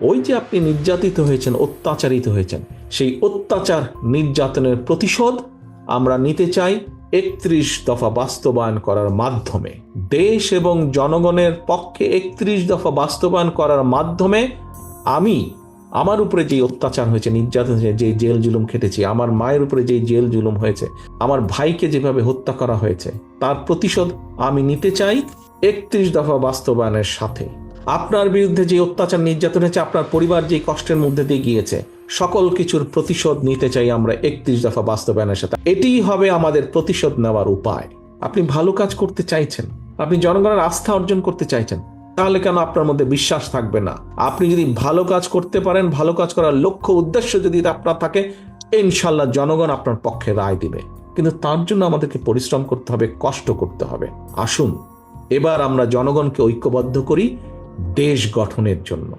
ওই যে আপনি নির্যাতিত হয়েছেন, অত্যাচারিত হয়েছেন, সেই অত্যাচার নির্যাতনের প্রতিশোধ আমরা নিতে চাই একত্রিশ দফা বাস্তবায়ন করার মাধ্যমে। দেশ এবং জনগণের পক্ষে একত্রিশ দফা বাস্তবায়ন করার মাধ্যমে আমি আমার উপরে যে অত্যাচার হয়েছে, নির্যাতন হয়েছে যে জেল জুলুম খেটেছি, আমার মায়ের উপরে যে জেল জুলুম হয়েছে, আমার ভাইকে যেভাবে হত্যা করা হয়েছে, তার প্রতিশোধ আমি নিতে চাই একত্রিশ দফা বাস্তবায়নের সাথে। আপনার বিরুদ্ধে যে অত্যাচার নির্যাতন হয়েছে, আপনার পরিবার যে কষ্টের মধ্যে দিয়ে গিয়েছে, সকল কিছুর প্রতিশোধ নিতে চাই আমরা একত্রিশ দফা বাস্তবায়নের সাথে। এটিই হবে আমাদের প্রতিশোধ নেওয়ার উপায়। আপনি ভালো কাজ করতে চাইছেন, আপনি জনগণের আস্থা অর্জন করতে চাইছেন, তাহলে কেন আপনার মধ্যে বিশ্বাস থাকবে না? আপনি যদি ভালো কাজ করতে পারেন, ভালো কাজ করার লক্ষ্য, উদ্দেশ্য যদি আপনার থাকে ইনশাল্লাহ জনগণ আপনার পক্ষে রায় দিবে। কিন্তু তার জন্য আমাদেরকে পরিশ্রম করতে হবে, কষ্ট করতে হবে। আসুন, এবার আমরা জনগণকে ঐক্যবদ্ধ করি দেশ গঠনের জন্য।